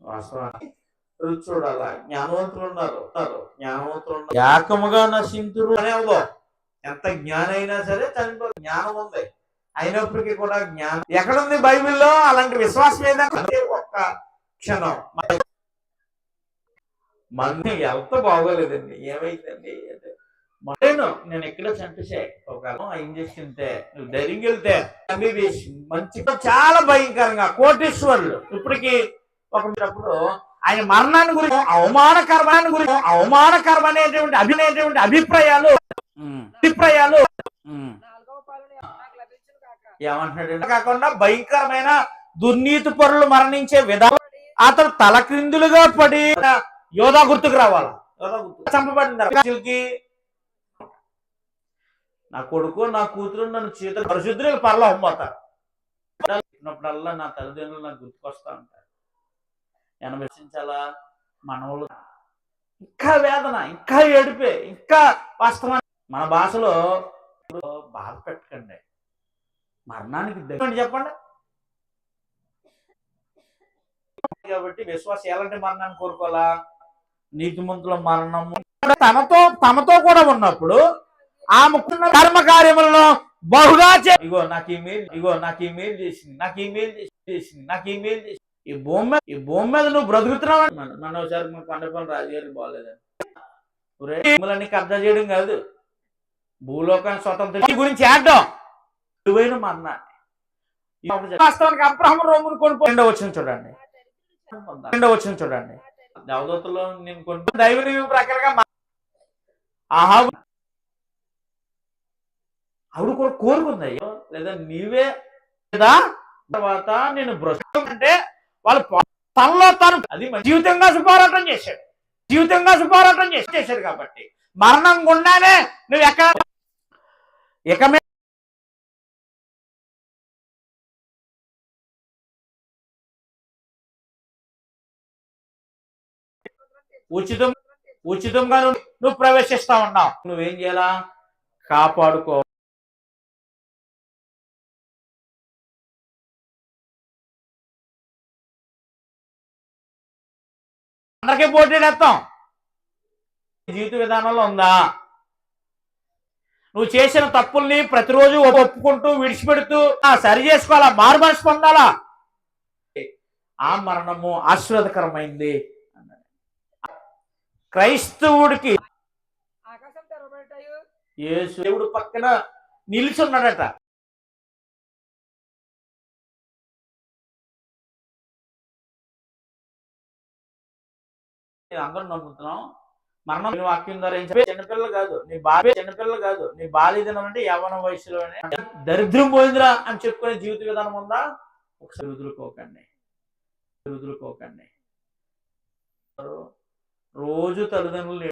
వాస్తవానికి రుచి చూడాలా. జ్ఞానవంతులు ఉన్నారు ఉన్నారు. జ్ఞానవంతులు ఉన్నారు. ఏకముగా నశింతురు. అనే అవదో ఎంత జ్ఞానం అయినా సరే చనిపో జ్ఞానం ఉంది. అయినప్పటికీ కూడా జ్ఞానం. ఎక్కడుంది బైబిల్లో? అలాంటి విశ్వాసం ఏదంటే ఒక్క క్షణం. మన ఎంత బాగోలేదండి. ఏమైందండి? అంటే నేను ఎక్కడ చంపేసే ఒక ఇంజక్షన్ తే నువ్వు ధైర్యం వెళ్తే ఎంబీబీఎస్ మంచిగా చాలా భయంకరంగా కోటేశ్వర్లు. ఇప్పటికి ఒక అప్పుడు ఆయన మరణాన్ని గురించి అవమానకరమైన గురించి అవమానకరమైనటువంటి అభినయటువంటి అభిప్రాయాలు అభిప్రాయాలు. నాలుగవ పాలన నాకు లభించును కాక ఏమంటున్నాడు కాకుండా భయంకరమైన దుర్నీతి పరులు మరణించే విధానం అతను తలక్రిందులుగా పడి యోధా గుర్తుకు రావాలి? చంపబడింది నా కొడుకు నా కూతురు నన్ను చేతులు పరిశుద్ధులు పరలో అమ్మతారు నా తల్లిదండ్రులు నాకు గుర్తుకొస్తా ఉంటారు. నేను విశ్వసించాలా ఇంకా వేదన ఇంకా ఏడిపే ఇంకా వాస్తవం. మన భాషలో బాధ పెట్టకండి. మరణానికి చెప్పండి. కాబట్టి విశ్వాస ఎలాంటి మరణాన్ని కోరుకోవాలా? నీతిమంతుల మరణము. తనతో తమతో కూడా ఉన్నప్పుడు ఆమెకున్న కర్మ కార్యములను బహుగా ఇగో నాకు ఈ మెయిల్ ఇగో నాకు ఈ మెయిల్ చేసింది నాకు ఈ మెయిల్ చేసింది నాకు ఈ మెయిల్ చేసింది. ఈ భూమి మీద ఈ భూమి మీద నువ్వు బ్రతుకుతున్నావు? మన- మన ఒకసారి మన కొండపల్లి రాజుగారికి బాగోలేదండి అర్థం భూములన్నీ కబ్జా చేయడం కాదు. భూలోకాన్ని స్వతంత్ర గురించి ఆడడం విలువైన మరణాన్ని వాస్తవానికి అబ్రహం రోమును కొనుక్కో రెండో వచ్చిన చూడండి. రెండో వచ్చిన చూడండి. దేవదూతలో నేను కొన్ని దైవ ప్రకారంగా మా- ఆవిడ కూడా కోరుకుంది అయ్యో. లేదా నీవే లేదా తర్వాత నేను భ్రష్టం అంటే వాళ్ళు తనలో తను అది జీవితంగా సుపోరాటం చేశాడు. జీవితంగా సుపోరాటం చేసి చేశాడు కాబట్టి. మరణం గుండానే నువ్వు ఎక్కడ ఇక ఉచితం ఉచితంగా నువ్వు నువ్వు ప్రవేశిస్తా ఉన్నావు. నువ్వేం చేయాలా? కాపాడుకో. అందరికీ పోటీడేస్తాం జీవిత విధానంలో ఉందా? నువ్వు చేసిన తప్పుల్ని ప్రతిరోజు ఒప్పుకుంటూ విడిచిపెడుతూ ఆ, సరి చేసుకోవాలా? మారు మనసు పొందాలా? ఆ మరణము ఆశీర్వాదకరమైంది. క్రైస్తవుడికి దేవుడు పక్కన నిల్చున్నాడట. ఇది అందరం నమ్ముతున్నాం. మరణం నీ వాక్యం ద్వారా ఏం చెప్పి చిన్నపిల్లలు కాదు నీ బాల్య చిన్నపిల్లలు కాదు నీ బాలిదనం అంటే యవన వయసులోనే దరిద్రం పోయిందిరా అని చెప్పుకునే జీవిత విధానం ఉందా? ఒకసారి వదులుకోకండి వదులుకోకండి రోజు తల్లిదండ్రులు